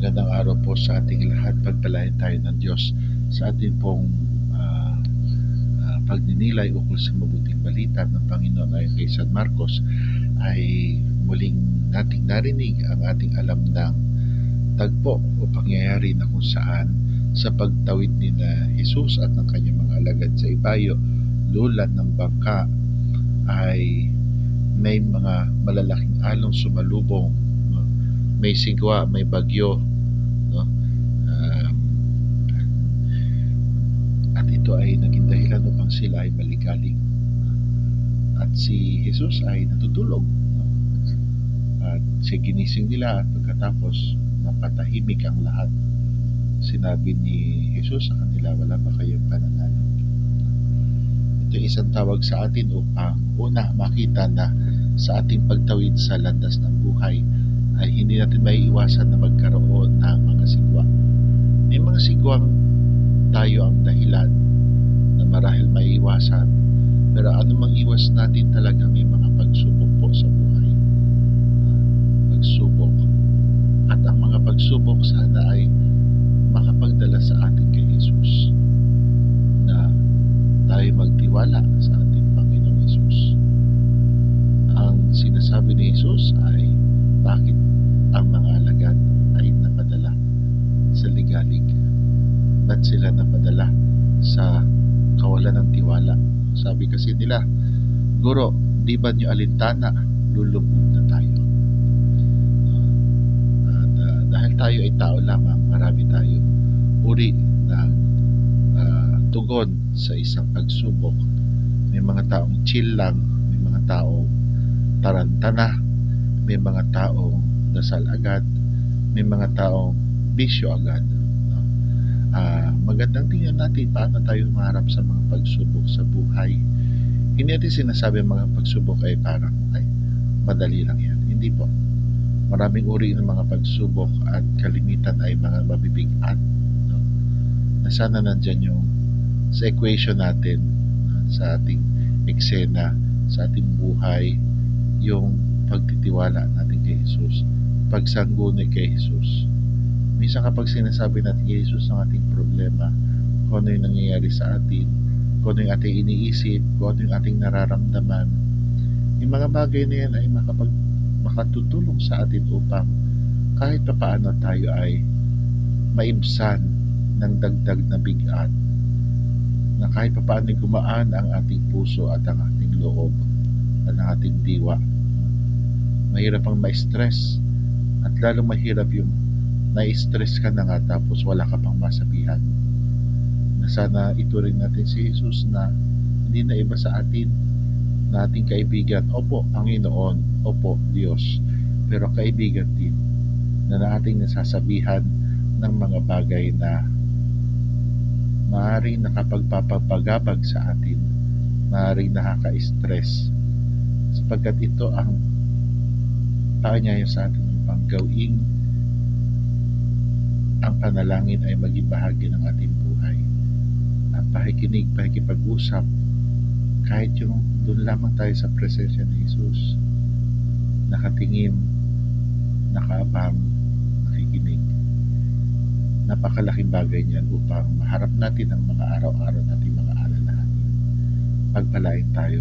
Magandang araw po sa ating lahat. Pagpalain tayo ng Diyos sa ating pong ah, ah, pagninilay ukol sa mabuting balita ng Panginoon ayon kay San Marcos ay muling nating narinig ang ating alam ng tagpo o pangyayari na kung saan sa pagtawid ni na Jesus at ng kanyang mga alagad sa ibayo, lulat ng bangka ay may mga malalaking along sumalubong? May sigwa, may bagyo no? Um, at ito ay naging dahilan upang sila ay maligalig at si Jesus ay natutulog no? at si ginising nila at pagkatapos napatahimik ang lahat sinabi ni Jesus sa kanila wala ba kayong pananalo ito isang tawag sa atin upang una makita na sa ating pagtawid sa landas ng buhay ay hindi natin may iwasan na magkaroon ng mga sigwa. May mga sigwang tayo ang dahilan na marahil may iwasan pero ano mang iwas natin talaga may mga pagsubok po sa buhay. Pagsubok. At ang mga pagsubok sana ay makapagdala sa atin kay Jesus na tayo magtiwala sa ating Panginoong Jesus. Ang sinasabi ni Jesus ay bakit ang mga alagad ay napadala sa ligalig? Ba't sila napadala sa kawalan ng tiwala? Sabi kasi nila, Guro, di ba niyo alintana? Lulubog na tayo. At ah, dahil tayo ay tao lamang, marami tayo uri ng ah, tugon sa isang pagsubok. May mga taong chill lang, may mga taong tarantana, may mga taong dasal agad, may mga taong bisyo agad. Ah, magandang tingnan natin paano tayo maharap sa mga pagsubok sa buhay. Hindi natin sinasabi mga pagsubok ay parang ay madali lang yan. Hindi po. Maraming uri ng mga pagsubok at kalimitan ay mga mabibigat. No? Na sana nandyan yung sa equation natin ah, sa ating eksena, sa ating buhay, yung pagtitiwala natin kay Jesus, pagsangguni kay Jesus. Minsan kapag sinasabi natin kay Jesus ang ating problema, kung ano yung nangyayari sa atin, kung ano yung ating iniisip, kung ano yung ating nararamdaman, yung mga bagay na yan ay makapag, makatutulong sa atin upang kahit pa paano tayo ay maibsan ng dagdag na bigat na kahit pa paano gumaan ang ating puso at ang ating loob at ang ating diwa. Mahirap ang ma-stress at lalong mahirap yung na-stress ka na nga tapos wala ka pang masabihan. Na sana ituring natin si Jesus na hindi na iba sa atin na ating kaibigan. Opo, Panginoon. Opo, Diyos. Pero kaibigan din na na ating nasasabihan ng mga bagay na maaaring nakapagpapabagabag sa atin, maaaring nakaka-stress sapagkat ito ang paanyaya sa atin upang gawing ang panalangin ay maging bahagi ng ating buhay. Ang pakikinig, pakikipag-usap, kahit yung doon lamang tayo sa presensya ni Jesus, nakatingin, nakaabang, nakikinig. Napakalaking bagay niyan upang maharap natin ang mga araw-araw nating mga alalahanin. Pagpalain tayo